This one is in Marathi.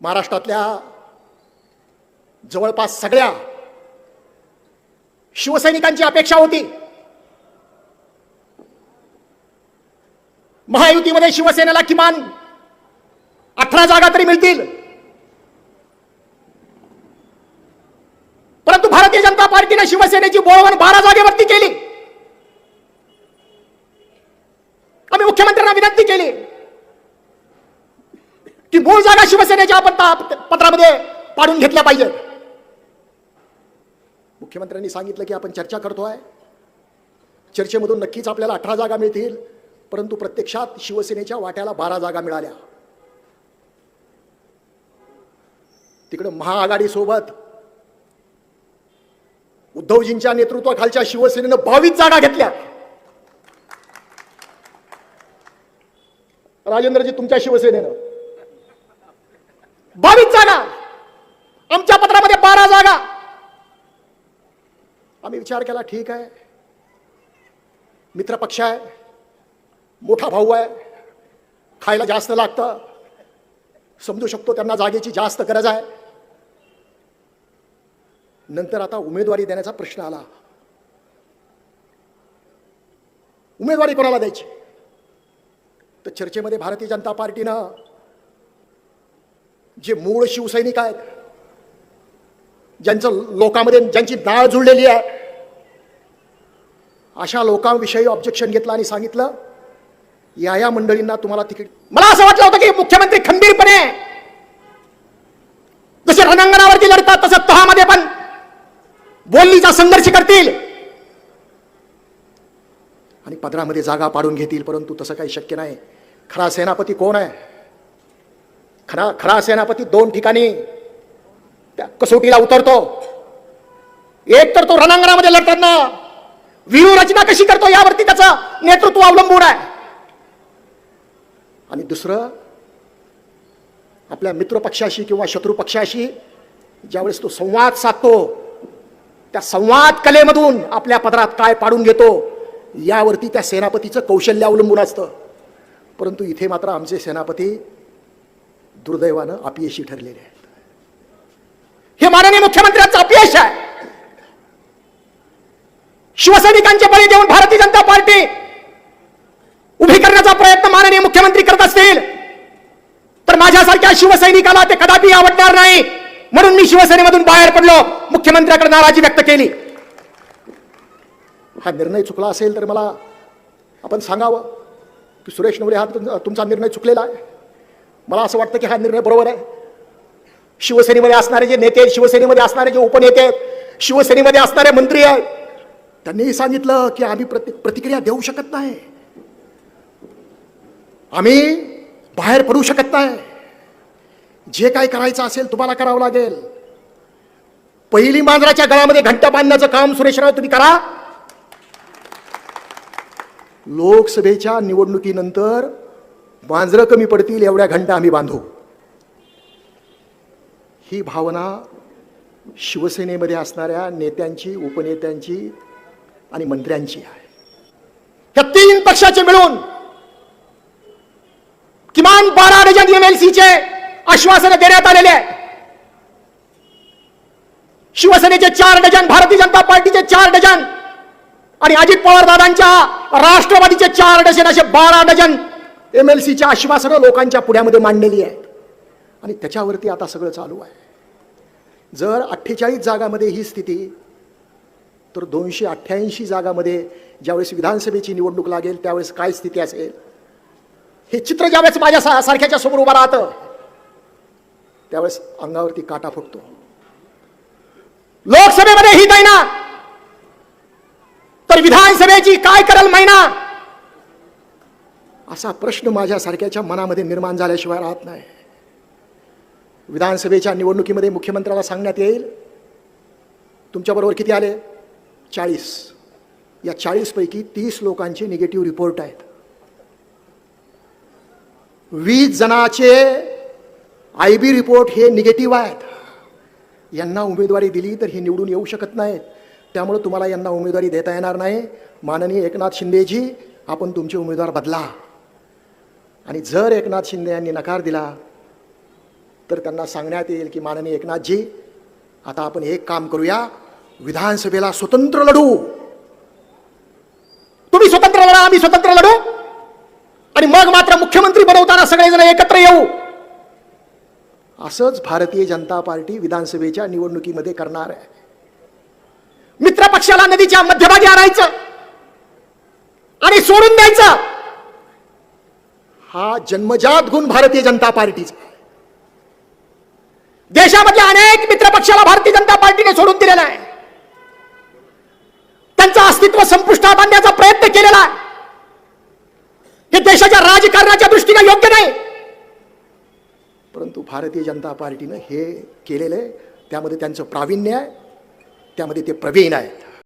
महाराष्ट्रातल्या जवळपास सगळ्या शिवसैनिकांची अपेक्षा होती. महायुतीमध्ये शिवसेनेला किमान अठरा जागा तरी मिळतील. परंतु भारतीय जनता पार्टीने शिवसेनेची बोळवण बारा जागेवरती केली. आम्ही मुख्यमंत्र्यांना विनंती केली. ती मूळ जागा शिवसेनेच्या आपण पत्रामध्ये पाडून घेतल्या पाहिजेत. मुख्यमंत्र्यांनी सांगितलं की आपण चर्चा करतोय. चर्चेमधून नक्कीच आपल्याला अठरा जागा मिळतील परंतु प्रत्यक्षात शिवसेनेच्या वाट्याला बारा जागा मिळाल्या. तिकडं महाआघाडीसोबत उद्धवजींच्या नेतृत्वाखालच्या शिवसेनेनं बावीस जागा घेतल्या. राजेंद्रजी तुमच्या शिवसेनेनं. बावीस जागा. आमच्या पत्रामध्ये बारा जागा. आम्ही विचार केला ठीक आहे. मित्र पक्ष आहे. मोठा भाऊ आहे. खायला जास्त लागतं. समजू शकतो त्यांना जागेची जास्त गरज आहे. नंतर आता उमेदवारी देण्याचा प्रश्न आला. उमेदवारी कोणाला द्यायची? तर चर्चेमध्ये भारतीय जनता पार्टीनं जे मूळ शिवसैनिक आहेत ज्यांचं लोकांमध्ये ज्यांची नाळ जुळलेली आहे अशा लोकांविषयी ऑब्जेक्शन घेतलं आणि सांगितलं या या मंडळींना तुम्हाला तिकीट मला असं वाटलं होतं की मुख्यमंत्री खंबीरपणे जसे रणांगणावरती लढतात तसं तहामध्ये पण बोलणीचा संघर्ष करतील. आणि पदरामध्ये जागा पाडून घेतील परंतु तसं काही शक्य नाही. खरा सेनापती कोण आहे? खरा खरा सेनापती दोन ठिकाणी त्या कसोटीला उतरतो. एक तर तो रणांगणामध्ये लढताना व्यूहरचना कशी करतो यावरती त्याचं नेतृत्व अवलंबून आहे. आणि दुसरं आपल्या मित्र पक्षाशी किंवा शत्रू पक्षाशी ज्यावेळेस तो संवाद साधतो त्या संवाद कलेमधून आपल्या पदरात काय पाडून घेतो यावरती त्या सेनापतीचं कौशल्य अवलंबून असतं. परंतु इथे मात्र आमचे सेनापती दुर्दैवानं अपयशी ठरलेले आहेत. हे माननीय मुख्यमंत्र्यांचं अपयश आहे. शिवसैनिकांचे बळी देऊन भारतीय जनता पार्टी उभी करण्याचा प्रयत्न माननीय मुख्यमंत्री करत असतील तर माझ्यासारख्या शिवसैनिकाला ते कदापि आवडणार नाही. म्हणून मी शिवसेनेमधून बाहेर पडलो. मुख्यमंत्र्याकडे नाराजी व्यक्त केली. हा निर्णय चुकला असेल तर मला आपण सांगावं की सुरेश नवले हा तुम- तुमचा निर्णय चुकलेला आहे. मला असं वाटतं की हा निर्णय बरोबर आहे. शिवसेनेमध्ये असणारे जे नेते आहेत शिवसेनेमध्ये असणारे जे उपनेते आहेत शिवसेनेमध्ये असणारे मंत्री आहेत त्यांनीही सांगितलं की आम्ही प्रति प्रतिक्रिया देऊ शकत नाही. आम्ही बाहेर पडू शकत नाही. जे काय करायचं असेल तुम्हाला करावं लागेल. पहिली मांजराच्या गळ्यामध्ये घंटा बांधण्याचं काम सुरेशराव तुम्ही करा. लोकसभेच्या निवडणुकीनंतर मांजरं कमी पडतील एवढ्या घंटा आम्ही बांधू. ही भावना शिवसेनेमध्ये असणाऱ्या नेत्यांची उपनेत्यांची आणि मंत्र्यांची आहे. या तीन पक्षाचे मिळून किमान बारा डझन एमएलसीचे आश्वासन देण्यात आलेले आहे. शिवसेनेचे चार डझन भारतीय जनता पार्टीचे चार डझन आणि अजित पवार दादांच्या राष्ट्रवादीचे चार डझन असे बारा डझन एमएलसीचे आश्वासनं लोकांच्या पुढ्यामध्ये मांडलेली आहेत आणि त्याच्यावरती आता सगळं चालू आहे. जर अठ्ठेचाळीस जागामध्ये ही स्थिती तर दोनशे अठ्ठ्याऐंशी जागामध्ये ज्यावेळेस विधानसभेची निवडणूक लागेल त्यावेळेस काय स्थिती असेल? हे चित्र ज्यावेळेस माझ्या सा- सारख्याच्या समोर उभं राहतं त्यावेळेस अंगावरती काटा फुटतो. लोकसभेमध्ये ही दैना तर विधानसभेची काय करल महिना? असा प्रश्न माझ्यासारख्याच्या मनामध्ये निर्माण झाल्याशिवाय राहत नाही. विधानसभेच्या निवडणुकीमध्ये मुख्यमंत्र्याला सांगण्यात येईल तुमच्याबरोबर किती आले? चाळीस. या चाळीसपैकी तीस लोकांचे निगेटिव्ह रिपोर्ट आहेत. वीस जणाचे आय बी रिपोर्ट हे निगेटिव्ह आहेत. यांना उमेदवारी दिली तर हे निवडून येऊ शकत नाहीत. त्यामुळे तुम्हाला यांना उमेदवारी देता येणार नाही. माननीय एकनाथ शिंदेजी आपण तुमचे उमेदवार बदला. आणि जर एकनाथ शिंदे यांनी नकार दिला तर त्यांना सांगण्यात येईल की माननीय एकनाथजी आता आपण एक काम करूया. विधानसभेला स्वतंत्र लढू. तुम्ही स्वतंत्र लढा आम्ही स्वतंत्र लढू. आणि मग मात्र मुख्यमंत्री बनवताना सगळेजण एकत्र येऊ. असंच भारतीय जनता पार्टी विधानसभेच्या निवडणुकीमध्ये करणार आहे. मित्रपक्षाला नदीच्या मध्यभागी आणायचं आणि सोडून द्यायचं. हा जन्मजात गुण भारतीय जनता पार्टीचा. देशामधल्या अनेक मित्र पक्षाला भारतीय जनता पार्टीने सोडून दिलेला आहे. त्यांचं अस्तित्व संपुष्टात आणण्याचा प्रयत्न केलेला आहे. हे देशाच्या राजकारणाच्या दृष्टीने योग्य नाही. परंतु भारतीय जनता पार्टीनं हे केलेलं आहे. त्यामध्ये त्यांचं प्रावीण्य आहे. त्यामध्ये ते प्रवीण आहेत